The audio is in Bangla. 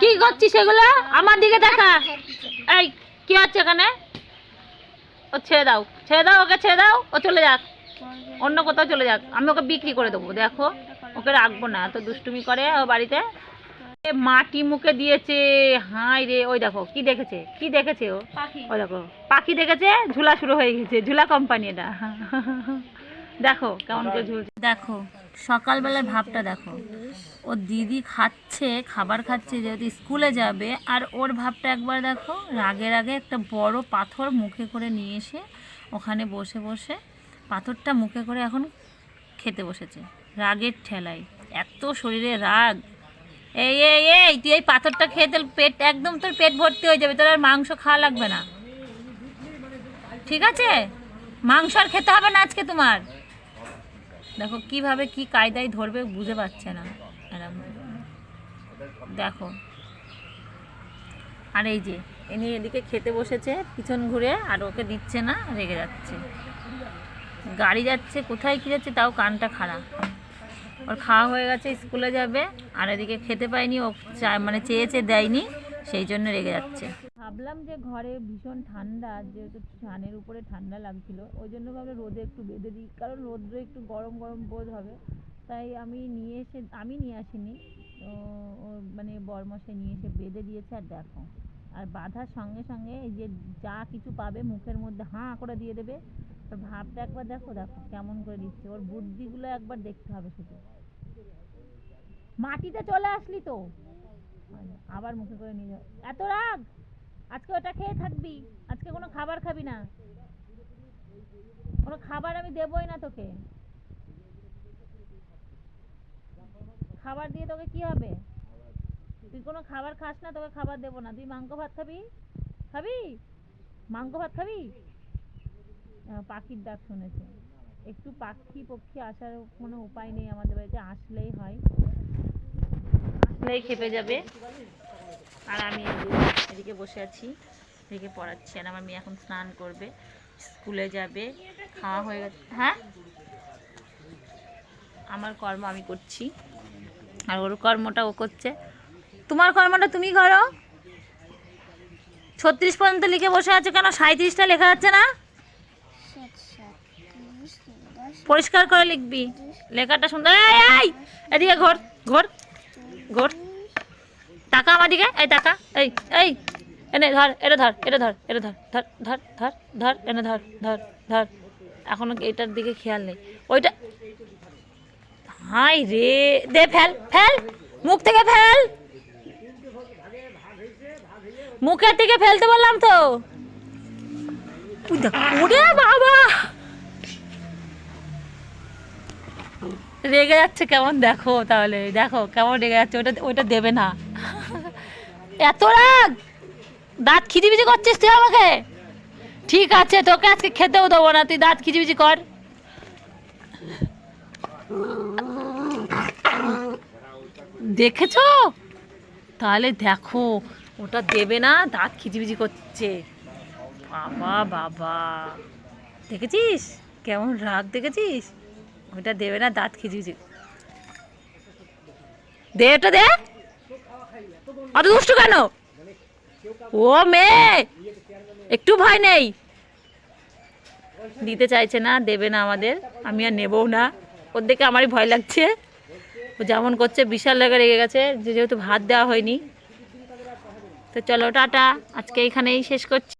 কি করছিস সেগুলো আমার দিকে দেখা। এই কি হচ্ছে এখানে? ও ছেড়ে দাও। ছেড়ে দাও ওকে ছেড়ে দাও। ও চলে যাক। অন্য কোথাও চলে যাক। আমি ওকে বিক্রি করে দেবো দেখো। ওকে রাখব না এত দুষ্টুমি করে ও বাড়িতে। এ মাটি মুখে দিয়েছে। হাই রে ওই দেখো কি দেখেছে? কি দেখেছে ও? ওই দেখো পাখি দেখেছে ঝুলা শুরু হয়ে গেছে। ঝুলা কোম্পানি এটা। দেখো কেমন করে ঝুলছে। দেখো সকালবেলার ভাবটা দেখো। ও দিদি খাচ্ছে, খাবার খাচ্ছে, যেহেতু স্কুলে যাবে, আর ওর ভাবটা একবার দেখো রাগের আগে একটা বড় পাথর মুখে করে নিয়ে এসে ওখানে বসে বসে পাথরটা মুখে করে এখন খেতে বসেছে, রাগের ঠেলায়। এত শরীরে রাগ। এই এই এই, তুই এই পাথরটা খেয়ে পেট, একদম তোর পেট ভর্তি হয়ে যাবে, তোর আর মাংস খাওয়া লাগবে না। ঠিক আছে? মাংস আর খেতে হবে না আজকে তোমার। দেখো, কীভাবে কি কায়দায় ধরবে বুঝে পাচ্ছে না। দেখো। আর এই যে এনে এদিকে খেতে বসেছে, পিছন ঘুরে, আর ওকে দিচ্ছে না, রেগে যাচ্ছে। গাড়ি যাচ্ছে, কোথায় কি যাচ্ছে তাও কানটা খারাপ। ওর খাওয়া হয়ে গেছে, স্কুলে যাবে, আর এদিকে খেতে পায়নি, ও মানে চেয়েছে, দেয়নি। সেই জন্য রেগে যাচ্ছে। ভাবলাম যে ঘরে ভীষণ ঠান্ডা, যেহেতু ফ্যানের উপরে ঠান্ডা লাগছিল, ওই জন্য ভাবলাম রোদে একটু বেঁধে দিই, কারণ রোদ্রে একটু গরম গরম বোধ হবে। তাই আমি নিয়ে এসে, আমি নিয়ে আসিনি মানে বরমশাই নিয়ে এসে বেঁধে দিয়েছে আর দেখো। আর বাঁধার সঙ্গে সঙ্গে এই যে যা কিছু পাবে মুখের মধ্যে হাঁ করে দিয়ে দেবে, তো ভাবটা একবার দেখো দেখো কেমন করে দিচ্ছে। ওর বুদ্ধিগুলো একবার দেখতে হবে শুধু। মাটিতে চলে আসলি তো। আবার মুখে করে নিয়ে যাও। এত রাগ! আজকে ওটা খেয়ে থাকবি। আজকে কোনো খাবার খাবি না। কোনো খাবার আমি দেবই না তোকে। খাবার দিয়ে তোকে কি হবে? তুই কোনো খাবার খাস না, তোকে খাবার দেবো না। তুই মাংস ভাত খাবি? খাবি? মাংস ভাত খাবি? পাখির ডাক শুনেছে। একটু পাখি পক্ষী আসার কোনো উপায় নেই আমাদের বাড়িতে, আসলেই হয়। খেপে যাবে। আর আমি এদিকে বসে আছি, এদিকে পড়াচ্ছি। আর আমার মেয়ে এখন স্নান করবে, স্কুলে যাবে, খাওয়া হয়ে গেছে। হ্যাঁ? আমার কর্ম আমি করছি। আর ওর কর্মটা ও করছে। তোমার কর্মটা তুমি করো। ছত্রিশ পর্যন্ত লিখে বসে আছো কেন? সাঁত্রিশটা লেখা যাচ্ছে না? পরিষ্কার করে লিখবি। লেখাটা সুন্দর। এদিকে ঘর ঘর। ঘর টাকা আমার দিকে? এই টাকা, এই এই। এনে ধর এটা ধর এটা ধর এটা ধর ধর ধর ধর ধর, এনে ধর ধর ধর। এখনও এটার দিকে খেয়াল নেই। ওইটা হাই রে, দে ফেল ফেল, মুখ থেকে ফেল। মুখের থেকে ফেলতে বললাম তো। বাবা! রেগে যাচ্ছে কেমন? দেখো তাহলে, দেখো কেমন রেগে যাচ্ছে। ওটা ওইটা দেবে না। এত রাগ! দাঁত খিচিবিচি করছিস তুই আমাকে? ঠিক আছে, তোকে আজকে খেতেও দেবো না। তুই দাঁত খিচিবিচি কর। দেখেছ? তাহলে দেখো, ওটা দেবে না, দাঁত খিচিবিচি করছে। বাবা বাবা। দেখেছিস? কেমন রাগ দেখেছিস? ওটা দেবে না, দাঁত খিচিবিচি দে, ওটা দে। অত দুষ্টু কেন? ও মেয়ে, একটু ভয় নেই। দিতে চাইছে না, দেবে না আমাদের। আমি আর নেবও না। ওর দেখে আমারই ভয় লাগছে। ও যেমন করছে, বিশাল লাগে রেগে গেছে যেহেতু ভাত দেওয়া হয়নি। তো চলো, টাটা। আজকে এখানেই শেষ করছি।